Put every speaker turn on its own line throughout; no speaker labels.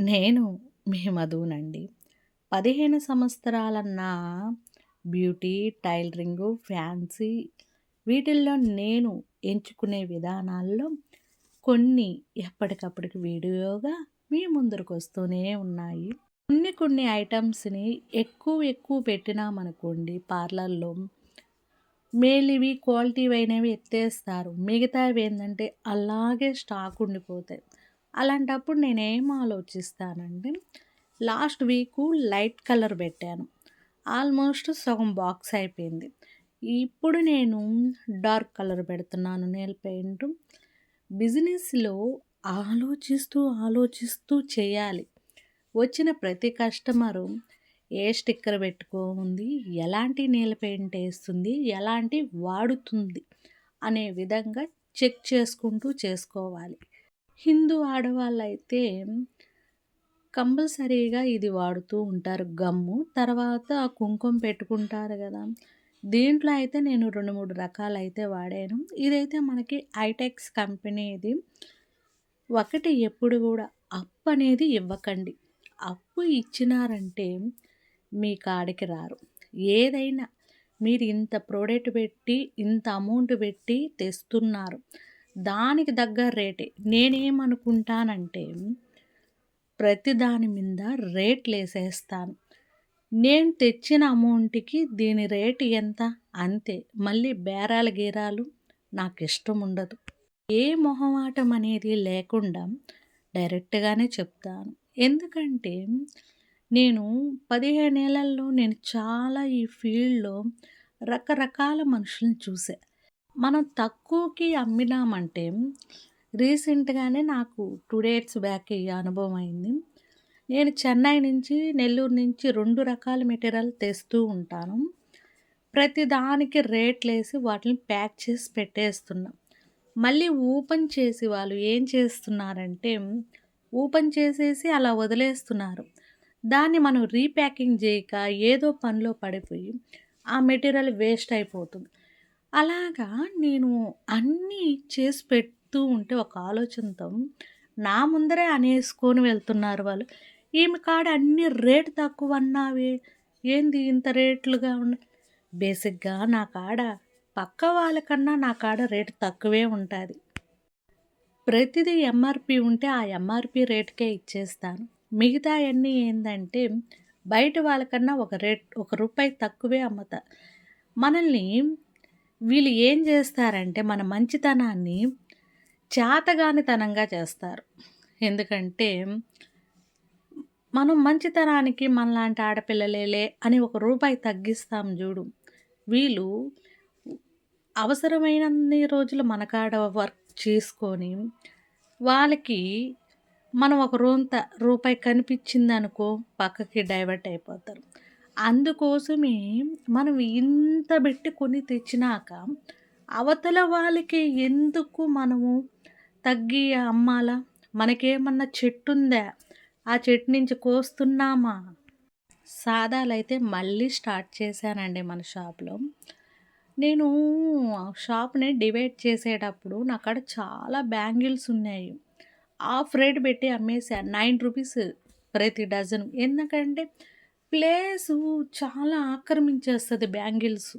నేను మీ మధునండి. 15 సంవత్సరాల నా బ్యూటీ, టైలరింగు, ఫ్యాన్సీ వీటిల్లో నేను ఎంచుకునే విధానాల్లో కొన్ని ఎప్పటికప్పటికి వీడియోగా మీ ముందరకు వస్తూనే ఉన్నాయి. కొన్ని కొన్ని ఐటమ్స్ని ఎక్కువ ఎక్కువ పెట్టినామనుకోండి పార్లర్‌లో మేలివి క్వాలిటీవైనవి ఎత్తేస్తారు. మిగతావి ఏంటంటే అలాగే స్టాక్ ఉండిపోతాయి. అలాంటప్పుడు నేనేం ఆలోచిస్తానంటే లాస్ట్ వీకు లైట్ కలర్ పెట్టాను. ఆల్మోస్ట్ సగం బాక్స్ అయిపోయింది. ఇప్పుడు నేను డార్క్ కలర్ పెడుతున్నాను నేల్ పెయింట్. బిజినెస్‌లో ఆలోచిస్తూ, ఆలోచిస్తూ చేయాలి. వచ్చిన ప్రతి కస్టమరు ఏ స్టిక్కర్ పెట్టుకోనుంది, ఎలాంటి నేల పెయింట్ వేస్తుంది ఎలాంటి వాడుతుంది అనే విధంగా చెక్ చేసుకుంటూ చేసుకోవాలి. హిందూ ఆడవాళ్ళైతే కంపల్సరీగా ఇది వాడుతూ ఉంటారు గమ్ము. తర్వాత కుంకుమ పెట్టుకుంటారు కదా దీంట్లో అయితే నేను 2, 3 రకాలైతే వాడాను. ఇదైతే మనకి ఐటెక్స్ కంపెనీది. ఒకటి ఎప్పుడు కూడా అప్పు అనేది ఇవ్వకండి. అప్పు ఇచ్చినారంటే మీ కాడికి రారు. ఏదైనా మీరు ఇంత ప్రోడక్ట్ పెట్టి, ఇంత అమౌంట్ పెట్టి తెస్తున్నారు. దానికి తగ్గ రేటే. నేనేమనుకుంటానంటే ప్రతి దాని మీద రేట్లేసేస్తాను. నేను తెచ్చిన అమౌంట్‌కి దీని రేట్ ఎంత అంతే. మళ్ళీ బేరాలు గీరాలు నాకు ఇష్టం ఉండదు. ఏ మొహమాటం అనేది లేకుండా డైరెక్ట్‌గానే చెప్తాను. ఎందుకంటే నేను 15 ఏళ్ళలో నేను చాలా ఈ ఫీల్డ్‌లో రకరకాల మనుషుల్ని చూసా. మనం తక్కువకి అమ్మినామంటే రీసెంట్‌గానే నాకు టూ డేస్ బ్యాక్ ఈ అనుభవం అయింది. నేను చెన్నై నుంచి, నెల్లూరు నుంచి రెండు రకాల మెటీరియల్ తెస్తూ ఉంటాను. ప్రతి దానికి రేట్లేసి వాటిని ప్యాక్ చేసి పెట్టేస్తున్నా. మళ్ళీ ఓపెన్ చేసి వాళ్ళు ఏం చేస్తున్నారంటే ఓపెన్ చేసేసి అలా వదిలేస్తున్నారు. దాన్ని మనం రీప్యాకింగ్ చేయక ఏదో పనిలో పడిపోయి ఆ మెటీరియల్ వేస్ట్ అయిపోతుంది. అలాగా నేను అన్నీ చేసి పెడుతూ ఉంటే ఒక ఆలోచనతో నా ముందరే అనేసుకొని వెళ్తున్నారు వాళ్ళు. ఈమె కాడ అన్ని రేటు తక్కువ అన్నావే ఏంది ఇంత రేట్లుగా ఉన్నాయి. బేసిక్‌గా నా కాడ పక్క వాళ్ళకన్నా నా కాడ రేటు తక్కువే ఉంటుంది ప్రతిదీ ఎంఆర్పి ఉంటే ఆ ఎంఆర్పి రేట్‌కే ఇచ్చేస్తాను. మిగతాయన్నీ ఏంటంటే బయట వాళ్ళకన్నా ఒక రేట్ ఒక రూపాయి తక్కువే అమ్ముతా. మనల్ని వీళ్ళు ఏం చేస్తారంటే మన మంచితనాన్ని చేతగానితనంగా చేస్తారు. ఎందుకంటే మనం మంచితనానికి మనలాంటి ఆడపిల్లలేలే అని ఒక రూపాయి తగ్గిస్తాం చూడు వీళ్ళు అవసరమైనన్ని రోజులు మనకాడ వర్క్ చేసుకొని వాళ్ళకి మనం ఒక రూంత రూపాయి కనిపించిందనుకో పక్కకి డైవర్ట్ అయిపోతారు. అందుకోసమే మనం ఇంత పెట్టి కొని తెచ్చినాక అవతల వాళ్ళకి ఎందుకు మనము తగ్గి అమ్మాలా? మనకేమన్నా చెట్టుందా? ఆ చెట్టు నుంచి కోస్తున్నామా? సాదాలైతే మళ్ళీ స్టార్ట్ చేశానండి మన షాప్‌లో. నేను షాప్‌ని డివైడ్ చేసేటప్పుడు నా కాడ చాలా బ్యాంగిల్స్ ఉన్నాయి. ఆఫ్ రేట్ పెట్టి అమ్మేసా. నైన్ రూపీస్ ప్రతి డజన్ ఎందుకంటే ప్లేసు చాలా ఆక్రమించేస్తుంది బ్యాంగిల్స్.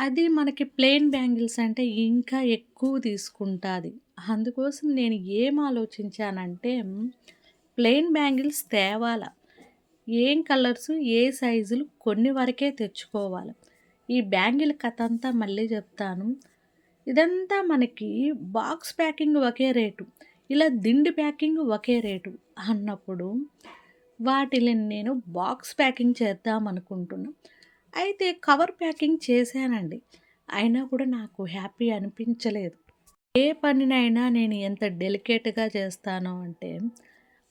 అది మనకి ప్లెయిన్ బ్యాంగిల్స్ అంటే ఇంకా ఎక్కువ తీసుకుంటాది. అందుకోసం నేను ఏం ఆలోచించానంటే ప్లెయిన్ బ్యాంగిల్స్ తేవాల. ఏం కలర్సు, ఏ సైజులు కొన్ని వరకే తెచ్చుకోవాలి. ఈ బ్యాంగిల్ కథ అంతా మళ్ళీ చెప్తాను. ఇదంతా మనకి బాక్స్ ప్యాకింగ్ ఒకే రేటు. ఇలా దిండి ప్యాకింగ్ ఒకే రేటు అన్నప్పుడు వాటిని నేను బాక్స్ ప్యాకింగ్ చేద్దామనుకుంటున్నా. అయితే కవర్ ప్యాకింగ్ చేశానండి. అయినా కూడా నాకు హ్యాపీ అనిపించలేదు. ఏ పనినైనా నేను ఎంత డెలికేట్‌గా చేస్తాను అంటే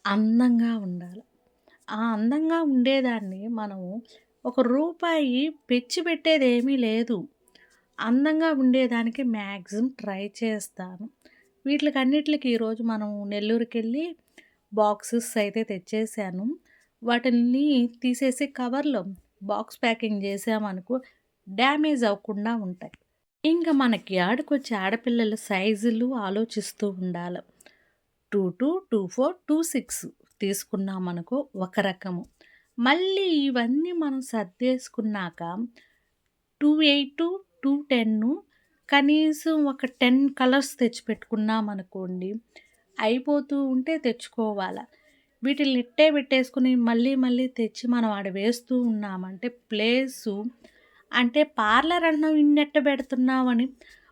అందంగా ఉండాలి. ఆ అందంగా ఉండేదాన్ని మనం ఒక రూపాయి పెంచి పెట్టేదేమీ లేదు. అందంగా ఉండేదానికి మ్యాక్సిమం ట్రై చేస్తాను. వీటికి అన్నిటికి ఈరోజు మనం నెల్లూరుకెళ్ళి బాక్సెస్ అయితే తెచ్చేసాను. వాటిని తీసేసి కవర్‌లో బాక్స్ ప్యాకింగ్ చేసామనుకో డ్యామేజ్ అవ్వకుండా ఉంటాయి. ఇంకా మనకి ఆడకొచ్చి ఆడపిల్లల సైజులు ఆలోచిస్తూ ఉండాలి two two two four two six తీసుకున్నామనుకో ఒక రకము. మళ్ళీ ఇవన్నీ మనం సర్దేసుకున్నాక 2, 210 కనీసం ఒక 10 కలర్స్ తెచ్చిపెట్టుకున్నామనుకోండి. అయిపోతూ ఉంటే తెచ్చుకోవాల. వీటిని ఇట్టే పెట్టేసుకొని మళ్ళీ మళ్ళీ తెచ్చి మనం ఆడ వేస్తూ ఉన్నామంటే ప్లేసు అంటే పార్లర్ అన్నం ఇన్నెట్ట పెడుతున్నామని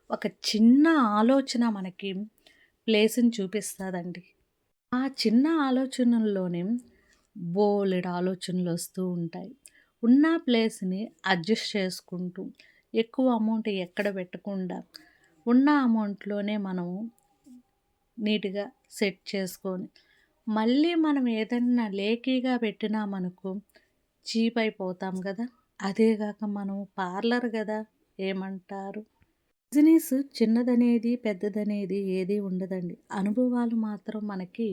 ఒక చిన్న ఆలోచన మనకి ప్లేస్‌ని చూపిస్తుందండి ఆ చిన్న ఆలోచనల్లోనే బోలెడు ఆలోచనలొస్తూ ఉంటాయి. ఉన్న ప్లేస్‌ని అడ్జస్ట్ చేసుకుంటూ ఎక్కువ అమౌంట్ ఎక్కడ పెట్టకుండా ఉన్న అమౌంట్‌లోనే మనము నీట్‌గా సెట్ చేసుకొని మళ్ళీ మనం ఏదన్నా లేకీగా పెట్టినామనుకో చీప్ అయిపోతాం కదా అదేగాక మనం పార్లర్ కదా ఏమంటారు? బిజినెస్ చిన్నదనేది, పెద్దదనేది ఏది ఉండదండి. అనుభవాలు మాత్రం మనకి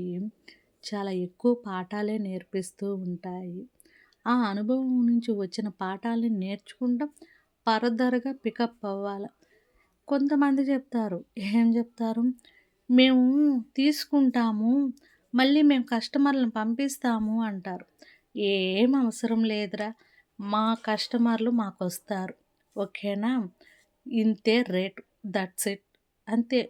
చాలా ఎక్కువ పాఠాలే నేర్పిస్తూ ఉంటాయి. ఆ అనుభవం నుంచి వచ్చిన పాఠాలని నేర్చుకుంటాం. ఫర్దర్‌గా పికప్ అవ్వాలి కొంతమంది చెప్తారు. ఏం చెప్తారు? మేము తీసుకుంటాము. మళ్ళీ మేము కస్టమర్‌లను పంపిస్తాము అంటారు. ఏం అవసరం లేదురా! మా కస్టమర్‌లు మాకొస్తారు. ఓకేనా? ఇంతే రేటు. That's it. అంతే.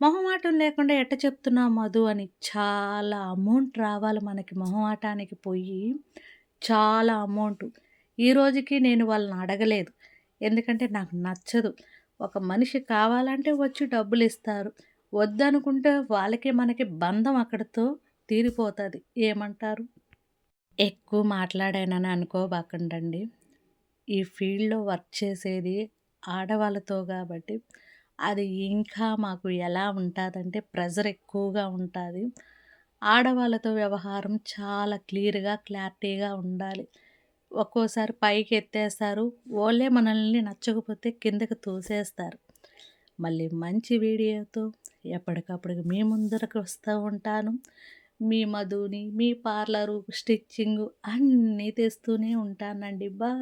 మొహమాటం లేకుండా ఎట్ట చెప్తున్నావు మధు అని చాలా అమౌంట్ రావాలి మనకి మొహమాటానికి పోయి చాలా అమౌంట్ ఈ రోజుకి నేను వాళ్ళని అడగలేదు. ఎందుకంటే నాకు నచ్చదు. ఒక మనిషి కావాలంటే వచ్చి డబ్బులు ఇస్తారు వద్దనుకుంటే వాళ్ళకి మనకి బంధం అక్కడితో తీరిపోతుంది ఏమంటారు? ఎక్కువ మాట్లాడానని అనుకోబాకండండి. ఈ ఫీల్డ్‌లో వర్క్ చేసేది ఆడవాళ్ళతో కాబట్టి అది ఇంకా మాకు ఎలా ఉంటుందంటే ప్రెజర్ ఎక్కువగా ఉంటుంది ఆడవాళ్ళతో వ్యవహారం చాలా క్లియర్‌గా, క్లారిటీగా ఉండాలి. ఒక్కోసారి పైకి ఎత్తేస్తారు. ఓలే మనల్ని నచ్చకపోతే కిందకి తోసేస్తారు. మళ్ళీ మంచి వీడియోతో ఎప్పటికప్పుడు మీ ముందరకు వస్తూ ఉంటాను. మీ మధుని, మీ పార్లరు, స్టిచ్చింగు అన్నీ తెస్తూనే ఉంటానండి. బా